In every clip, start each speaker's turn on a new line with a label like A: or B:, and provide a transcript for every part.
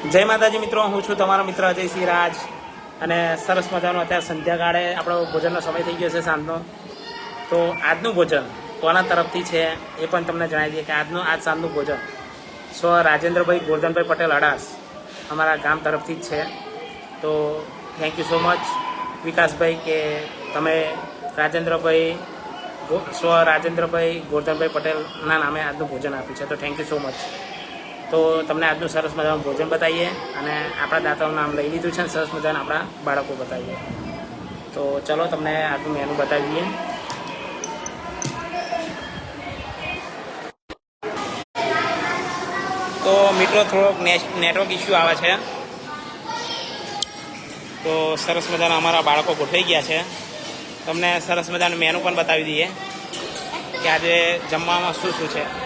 A: જય માતાજી મિત્રો, હું છું તમારો મિત્ર અજયસિંહ રાજ. અને સરસ મજાનો અત્યારે સંધ્યાકાળે આપણો ભોજનનો સમય થઈ ગયો છે સાંજનો. તો આજનું ભોજન કોના તરફથી છે એ પણ તમને જણાવી દઈએ કે આજનું આજ સાંજનું ભોજન સ્વ રાજેન્દ્રભાઈ ગોરધનભાઈ પટેલ અડાસ અમારા ગામ તરફથી જ છે. તો થેન્ક યુ સો મચ વિકાસભાઈ, કે તમે રાજેન્દ્રભાઈ સ્વ રાજેન્દ્રભાઈ ગોરધનભાઈ પટેલના નામે આજનું ભોજન આપ્યું છે. તો થેન્ક યુ સો મચ તો તમને આજનું સરસ મજાનું ભોજન બતાવીએ અને આપણા દાતાઓનું નામ લઈ લીધું છે અને સરસ મજાના આપણા બાળકો બતાવીએ. તો ચલો તમને આજનું મેનુ બતાવીએ. તો મિત્રો થોડોક નેટવર્ક ઇસ્યુ આવે છે. તો સરસ મજાના અમારા બાળકો ગોઠવાઈ ગયા છે. તમને સરસ મજાનું મેનુ પણ બતાવી દઈએ કે આજે જમવામાં શું શું છે.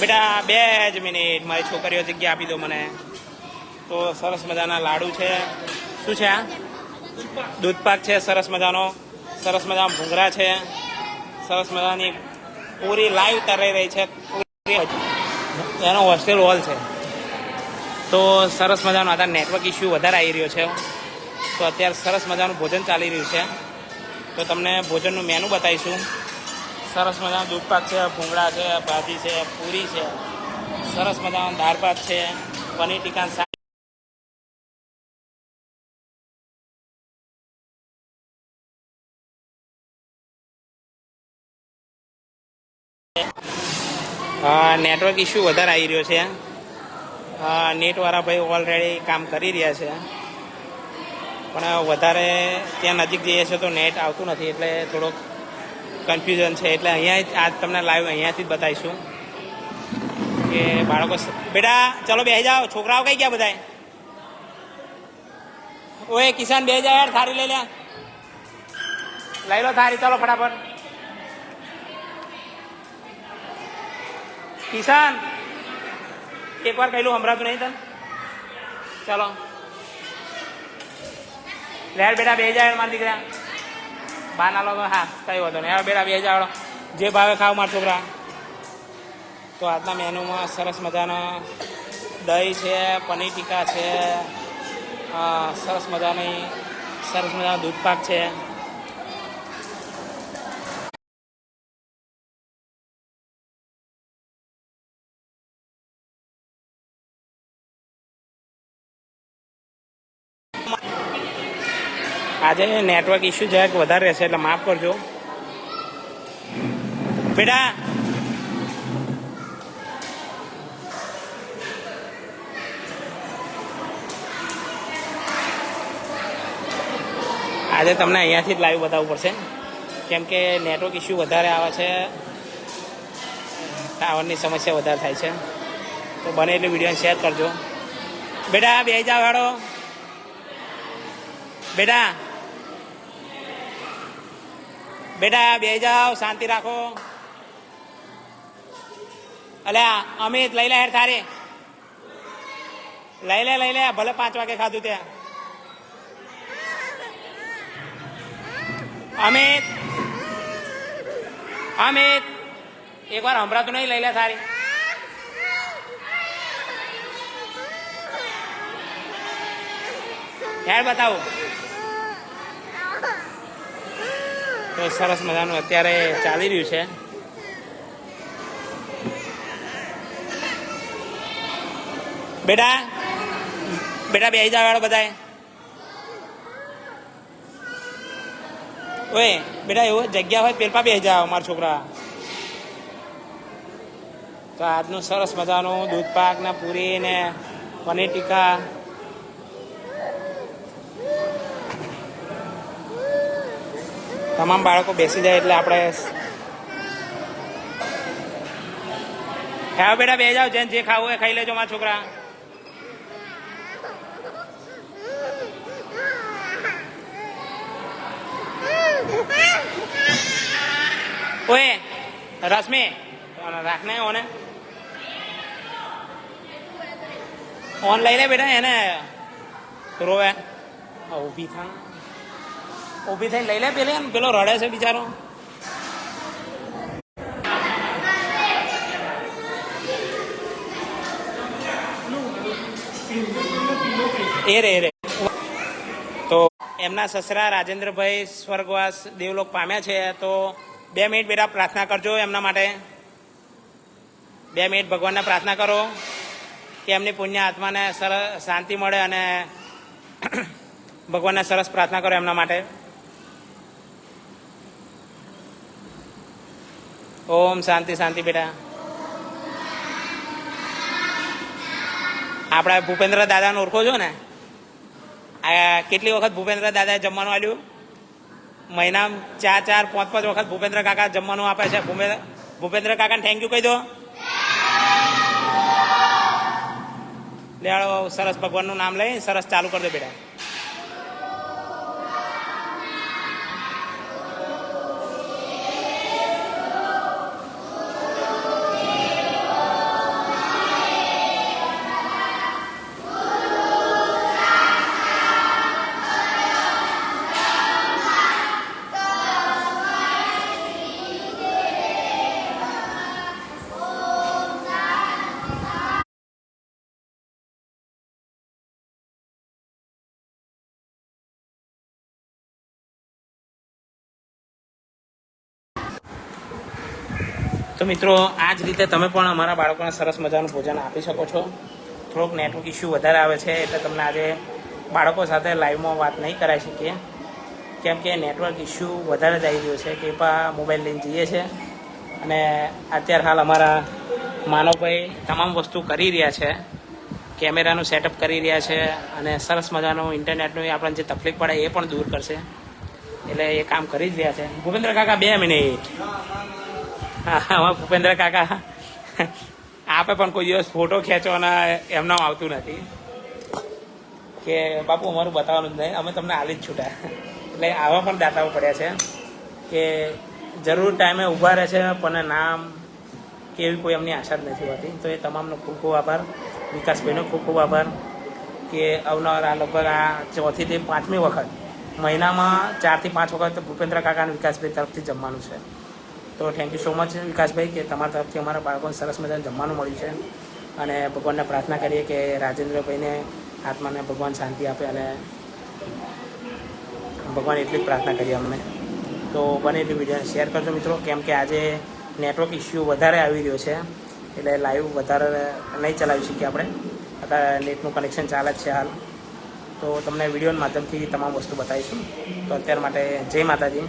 A: બેટા, બે જ મિનિટ. મારી છોકરીઓ જગ્યા આપી દો મને. તો સરસ મજાના લાડુ છે. શું છે આ? દૂધપાક છે, સરસ મજાનો. સરસ મજાના ભૂંગળા છે. સરસ મજાની પૂરી લાઈવ તરાઈ રહી છે. એનો હોસ્ટેલ હોલ છે. તો સરસ મજાનો અત્યારે નેટવર્ક ઇસ્યુ વધારે આવી રહ્યો છે. તો અત્યારે સરસ મજાનું ભોજન ચાલી રહ્યું છે. તો તમને ભોજનનું મેનુ બતાવીશું. સરસ મજાનું દૂધપાક છે, ભૂંગળા છે, ભાજી છે, પૂરી છે. સરસ મજાનું ભાત છે, પનીર ટીકા શાક નેટવર્ક ઇશ્યુ વધારે આવી રહ્યો છે. નેટવાળા ભાઈ ઓલરેડી કામ કરી રહ્યા છે. પણ વધારે ત્યાં નજીક જઈએ છીએ તો નેટ આવતું નથી, એટલે થોડોક કન્ફ્યુઝન છે. એટલે અહીંયા આજ તમને લાઈવ અહીંયાથી જ બતાવીશું. કે બાળકો બેટા, ચલો બે જાઓ. છોકરાઓ કઈ ગયા બધાય? ઓએ કિસાન બે જાય યાર થારી લઈ લે. લઈ લો થારી ચલો ફટાફટ. કિસાન એકવાર કહેલું સંભળાતું નહીં તને? ચલો. લેર બેટા બે જાય મારા દીકરા. બા ના લો હા, કઈ વાંધો નહીં. હવે બેટા બે જાવ જે ભાવે ખાવ, મારા છોકરા. તો આજના મેનુમાં સરસ મજાના દહીં છે, પનીર ટીકા છે સરસ મજાની, સરસ મજાનો દૂધપાક છે. આજે નેટવર્ક ઇસ્યુ જરાક વધારે રહેશે એટલે માફ કરજો. બેટા! આજે તમને અહીંયાથી જ લાઈવ બતાવવું પડશે. કેમ કે નેટવર્ક ઇસ્યુ વધારે આવે છે ટાવરની સમસ્યા વધારે થાય છે. તો બને એટલે વીડિયો શેર કરજો. બેટા બે જાવ બેટા! બેટા બે જાઓ, શાંતિ રાખો. અલ્યા અમિત, લઈ લે હેર થારે લઈ લે લઈ લે, ભલે પાંચ વાગે ખાધું ત્યાં અમિત. અમિત. એકવાર હમણાં નહીં, લઈ લે થારી હેર બતાવો. તો સરસ મજાનું અત્યારે ચાલી રહ્યું છે. બેટા બેટા બે જાવ વાળો બધાય. ઓય, બેટા એવું જગ્યા હોય પેલપા બે જાવ મારા છોકરા. તો આજનું સરસ મજાનું દૂધ પાક ને પૂરી ને પનીર ટીકા તમામ બાળકો બેસી જાય એટલે આપણે હા બેટા, બે જાઓ, જેને જે ખાવું એ ખાઈ લેજો મારા છોકરા. ઓએ રશ્મિ, રાખને ઓને. ઓન લઈ લે બેટા, એને રોવે. ઊભી થા. ઊભી થઈને લઈ લે પેલી પેલો રડે છે બિચારો. એ રે રે. તો એમના સસરા રાજેન્દ્રભાઈ સ્વર્ગવાસ દેવલોક પામ્યા છે, તો બે મિનિટ બેટા પ્રાર્થના કરજો એમના માટે. બે મિનિટ ભગવાનને પ્રાર્થના કરો કે એમની પુણ્ય આત્માને સરસ શાંતિ મળે અને ભગવાનને સરસ પ્રાર્થના કરો એમના માટે. ઓમ શાંતિ શાંતિ બેટા. આપણે ભૂપેન્દ્ર દાદાને ઓળખો છો ને? આ કેટલી વખત ભૂપેન્દ્ર દાદાએ જમવાનું આવ્યું મહિના ચાર ચાર, પાંચ પાંચ વખત ભૂપેન્દ્ર કાકા જમવાનું આપે છે. ભૂપેન્દ્ર કાકાને થેન્ક યુ કહી દો. લેવાડો સરસ ભગવાનનું નામ લઈ સરસ ચાલુ કરી દો બેટા. તો મિત્રો આ જ રીતે તમે પણ અમારા બાળકોને સરસ મજાનું ભોજન આપી શકો છો. થોડોક નેટવર્ક ઇસ્યુ વધારે આવે છે, એટલે તમને આજે બાળકો સાથે લાઈવમાં વાત નહીં કરાવી શકીએ. કેમ કે નેટવર્ક ઇસ્યુ વધારે જ આવી રહ્યો છે કૃપા મોબાઈલ લઈને જઈએ છે. અને અત્યારે હાલ અમારા માનવભાઈ તમામ વસ્તુ કરી રહ્યા છે. કેમેરાનું સેટઅપ કરી રહ્યા છે અને સરસ મજાનું ઇન્ટરનેટનું આપણને જે તકલીફ પડે એ પણ દૂર કરશે. એટલે એ કામ કરી જ રહ્યા છે. ભૂપેન્દ્ર કાકા, બે મિનિટ આમાં ભૂપેન્દ્ર કાકા, આપે પણ કોઈ દિવસ ફોટો ખેંચવાના એમના આવતું નથી. કે બાપુ, અમારું બતાવવાનું જ નહીં. અમે તમને આલી જ છૂટા. એટલે આવા પણ દાતાઓ પડ્યા છે કે જરૂર ટાઈમે ઊભા રહે છે, પણ નામ કે એવી કોઈ એમની આશા જ નથી હોતી. તો એ તમામનો ખૂબ ખૂબ આભાર. વિકાસભાઈનો ખૂબ ખૂબ આભાર કે અવનવર આ લગભગ આ ચોથીથી પાંચમી વખત મહિનામાં ચારથી પાંચ વખત ભૂપેન્દ્ર કાકા અને વિકાસભાઈ તરફથી જમવાનું છે. તો થેન્ક યુ સો મચ વિકાસભાઈ કે તમારા તરફથી અમારા બાળકોને સરસ મજાનું જમવાનું મળ્યું છે. અને ભગવાનને પ્રાર્થના કરીએ કે રાજેન્દ્રભાઈને આત્માને ભગવાન શાંતિ આપે અને ભગવાન એટલી જ પ્રાર્થના કરીએ અમને. તો બને એટલી વિડીયોને શેર કરજો મિત્રો. કેમ કે આજે નેટવર્ક ઇસ્યુ વધારે આવી રહ્યો છે. એટલે લાઈવ વધારે નહીં ચલાવી શકીએ આપણે. અત્યારે નેટનું કનેક્શન ચાલે જ છે હાલ. તો તમને વિડીયોના માધ્યમથી તમામ વસ્તુ બતાવીશું. તો અત્યાર માટે જય માતાજી.